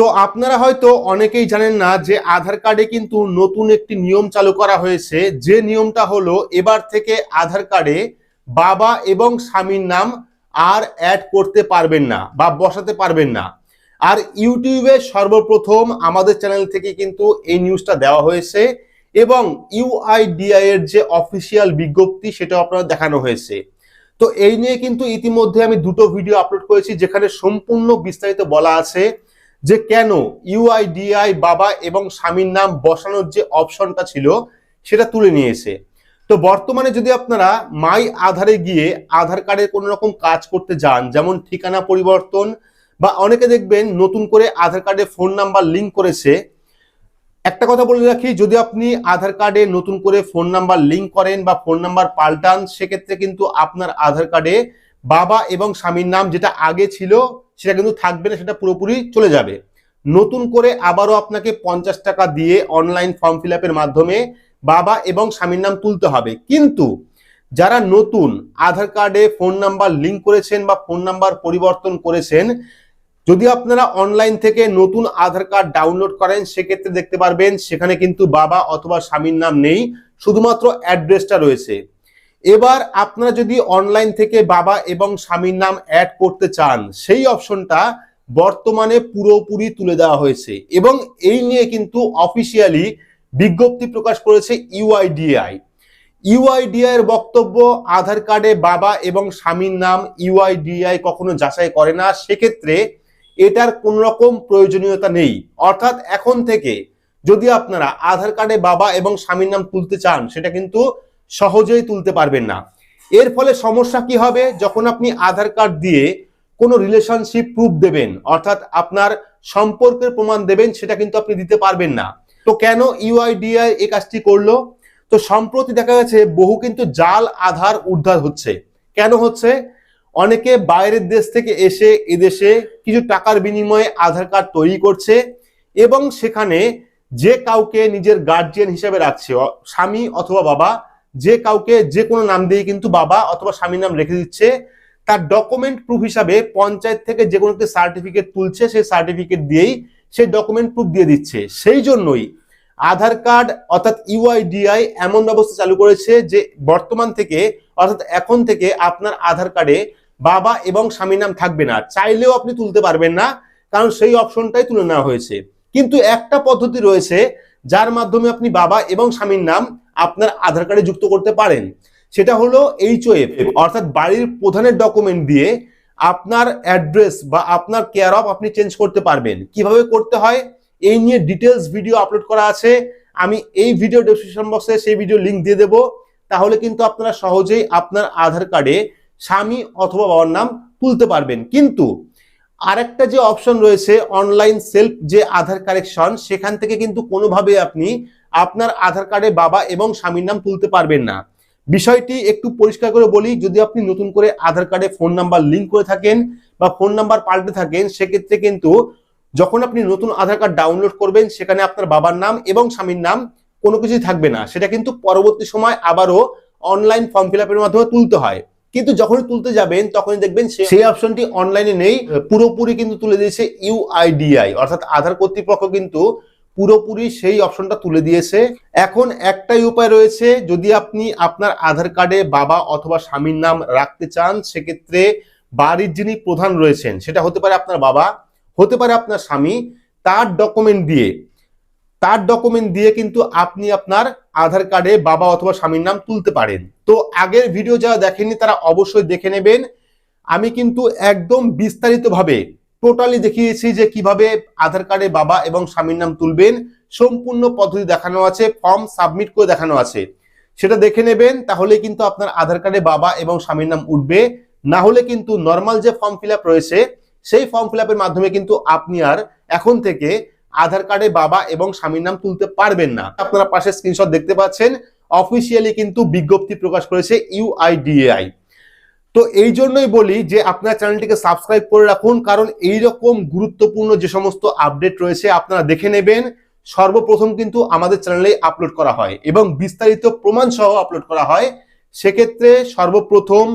তো আপনারা হয়তো অনেকেই জানেন না যে আধার কার্ডে কিন্তু নতুন একটি নিয়ম চালু করা হয়েছে। যে নিয়মটা হলো, এবার থেকে আধার কার্ডে বাবা এবং স্বামীর নাম আর অ্যাড করতে পারবেন না বা বসাতে পারবেন না। আর ইউটিউবে সর্বপ্রথম আমাদের চ্যানেল থেকে কিন্তু এই নিউজটা দেওয়া হয়েছে এবং ইউআইডিআই এর যে অফিসিয়াল বিজ্ঞপ্তি সেটা আপনারা দেখানো হয়েছে। তো এই নিয়ে কিন্তু ইতিমধ্যে আমি দুটো ভিডিও আপলোড করেছি, যেখানে সম্পূর্ণ বিস্তারিত বলা আছে। যে কেন ইউআইডিআই বাবা এবং স্বামীর নাম বসানোর যে অপশনটা ছিল সেটা তুলে নিয়েছে। তো বর্তমানে যদি আপনারা মাই আধারে গিয়ে আধার কার্ডের কোনো রকম কাজ করতে যান, যেমন ঠিকানা পরিবর্তন বা অনেকে দেখবেন নতুন করে আধার কার্ডে ফোন নাম্বার লিঙ্ক করেছে, একটা কথা বলে রাখি, যদি আপনি আধার কার্ডে নতুন করে ফোন নাম্বার লিঙ্ক করেন বা ফোন নাম্বার পাল্টান, সেক্ষেত্রে কিন্তু আপনার আধার কার্ডে বাবা এবং স্বামীর নাম যেটা আগে ছিল সেটা কিন্তু থাকবে না, সেটা পুরোপুরি চলে যাবে। নতুন করে আবারও আপনাকে পঞ্চাশ টাকা দিয়ে অনলাইন ফর্ম ফিল মাধ্যমে বাবা এবং স্বামীর নাম তুলতে হবে। কিন্তু যারা নতুন, আধার কার্ডে ফোন নাম্বার লিঙ্ক করেছেন বা ফোন নাম্বার পরিবর্তন করেছেন, যদি আপনারা অনলাইন থেকে নতুন আধার কার্ড ডাউনলোড করেন, সেক্ষেত্রে দেখতে পারবেন সেখানে কিন্তু বাবা অথবা স্বামীর নাম নেই, শুধুমাত্র অ্যাড্রেসটা রয়েছে। এবার আপনারা যদি অনলাইন থেকে বাবা এবং স্বামীর নাম অ্যাড করতে চান, সেই অপশনটা বর্তমানে পুরোপুরি তুলে দেওয়া হয়েছে এবং এই নিয়ে কিন্তু অফিসিয়ালি বিজ্ঞপ্তি প্রকাশ করেছে ইউআইডিআই ইউআইডিআই এর বক্তব্য, আধার কার্ডে বাবা এবং স্বামীর নাম ইউআইডিআই কখনো যাচাই করে না, সেক্ষেত্রে এটার কোন রকম প্রয়োজনীয়তা নেই। অর্থাৎ এখন থেকে যদি আপনারা আধার কার্ডে বাবা এবং স্বামীর নাম তুলতে চান, সেটা কিন্তু সহজেই তুলতে পারবেন না। এর ফলে সমস্যা কি হবে? যখন আপনি আধার কার্ড দিয়ে কোনো রিলেশনশিপ প্রুফ দেবেন, অর্থাৎ আপনার সম্পর্কের প্রমাণ দেবেন, সেটা কিন্তু আপনি দিতে পারবেন না। তো কেন ইউআইডিআই এই কাজটি করল? তো সম্প্রতি দেখা গেছে বহু কিন্তু জাল আধার উদ্ধার হচ্ছে। কেন হচ্ছে? অনেকে বাইরের দেশ থেকে এসে এদেশে কিছু টাকার বিনিময়ে আধার কার্ড তৈরি করছে এবং সেখানে যে কাউকে নিজের গার্জিয়ান হিসেবে রাখছে স্বামী অথবা বাবা যে কাউকে যে কোনো নাম দিয়ে কিন্তু বাবা অথবা স্বামীর নাম রেখে দিচ্ছে, তার ডকুমেন্ট প্রুফ হিসাবে পঞ্চায়েত থেকে যে কোনো একটি সার্টিফিকেট তুলছে, সেই সার্টিফিকেট দিয়েই সেই ডকুমেন্ট প্রুফ দিয়ে দিচ্ছে। সেই জন্যই আধার কার্ড অর্থাৎ ইউআইডিআই এমন ব্যবস্থা চালু করেছে যে বর্তমান থেকে, অর্থাৎ এখন থেকে আপনার আধার কার্ডে বাবা এবং স্বামীর নাম থাকবে না। চাইলেও আপনি তুলতে পারবেন না, কারণ সেই অপশনটাই তুলে নেওয়া হয়েছে। কিন্তু একটা পদ্ধতি রয়েছে যার মাধ্যমে আপনি বাবা এবং স্বামীর নাম আপনার আধার কার্ডে যুক্ত করতে পারেন। সেটা হলো এইচওএফ অর্থাৎ বাড়ির প্রধানের ডকুমেন্ট দিয়ে আপনার অ্যাড্রেস বা আপনার কেয়ার অফ আপনি চেঞ্জ করতে পারবেন। কীভাবে করতে হয়? এই নিয়ে ডিটেলস ভিডিও আপলোড করা আছে। আমি এই ভিডিও ডেসক্রিপশন বক্সে সেই ভিডিও লিংক দিয়ে দেবো। তাহলে কিন্তু আপনারা সহজেই আপনার আধার কার্ডে স্বামী অথবা বাবার নাম তুলতে পারবেন। কিন্তু আরেকটা যে অপশন রয়েছে অনলাইন সেলফ যে আধার কারেকশন সেখান থেকে কিন্তু কোনোভাবে আপনি আপনার আধার কার্ডে বাবা এবং স্বামীর নাম তুলতে পারবেন না। বিষয়টি একটু পরিষ্কার করে বলি, যদি আপনি নতুন করে আধার কার্ডে ফোন নাম্বার লিঙ্ক করে থাকেন বা ফোন নাম্বার পাল্টে থাকেন, সেক্ষেত্রে কিন্তু যখন আপনি নতুন আধার কার্ড ডাউনলোড করবেন, সেখানে আপনার বাবার নাম এবং স্বামীর নাম কোনো কিছুই থাকবে না। সেটা কিন্তু পরবর্তী সময় আবারও অনলাইন ফর্ম ফিল আপের মাধ্যমে তুলতে হয়। কিন্তু যখনই তুলতে যাবেন, তখনই দেখবেন সেই অপশনটি অনলাইনে নেই, পুরোপুরি কিন্তু তুলে দিয়েছে ইউআইডিআই অর্থাৎ আধার কর্তৃপক্ষ কিন্তু পুরোপুরি সেই অপশনটা তুলে দিয়েছে। এখন একটাই উপায় রয়েছে, যদি আপনি আপনার আধার কার্ডে বাবা অথবা স্বামীর নাম রাখতে চান, সেক্ষেত্রে বাড়ির যিনি প্রধান রয়েছেন, সেটা হতে পারে আপনার বাবা, হতে পারে আপনার স্বামী, তার ডকুমেন্ট দিয়ে তার ডকুমেন্ট দিয়ে কিন্তু আপনি আপনার আধার কার্ডে বাবা অথবা স্বামীর নাম তুলতে পারেন। তো আগের ভিডিও যারা দেখেননি, তারা অবশ্যই দেখে নেবেন। আমি কিন্তু একদম বিস্তারিতভাবে টোটালি দেখিয়েছি যে কীভাবে আধার কার্ডে বাবা এবং স্বামীর নাম তুলবেন। সম্পূর্ণ পদ্ধতি দেখানো আছে ফর্ম সাবমিট করে দেখানো আছে। সেটা দেখে নেবেন, তাহলে কিন্তু আপনার আধার কার্ডে বাবা এবং স্বামীর নাম উঠবে। না হলে কিন্তু নর্মাল যে ফর্ম ফিল রয়েছে, সেই ফর্ম ফিল মাধ্যমে কিন্তু আপনি আর এখন থেকে আধার কার্ডে বাবা এবং স্বামীর নাম তুলতে পারবেন না। আপনারা পাশে স্ক্রিনশট দেখতে পাচ্ছেন অফিসিয়ালি কিন্তু বিজ্ঞপ্তি প্রকাশ করেছে ইউআইডিএআই তো এই জন্যই বলি যে আপনার চ্যানেলটিকে সাবস্ক্রাইব করে রাখুন, কারণ এই রকম গুরুত্বপূর্ণ যে সমস্ত আপডেট রয়েছে আপনারা দেখে নেবেন। সর্বপ্রথম কিন্তু আমাদের চ্যানেলে আপলোড করা হয় এবং বিস্তারিত প্রমাণ সহ আপলোড করা হয়। সেক্ষেত্রে সর্বপ্রথম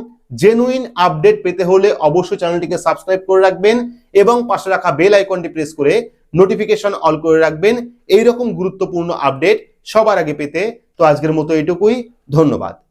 জেনুইন আপডেট পেতে হলে অবশ্যই চ্যানেলটিকে সাবস্ক্রাইব করে রাখবেন এবং পাশে রাখা বেল আইকনটি প্রেস করে নোটিফিকেশন অল করে রাখবেন। এইরকম গুরুত্বপূর্ণ আপডেট সবার আগে পেতে। তো আজকের মতো এটুকুই। ধন্যবাদ।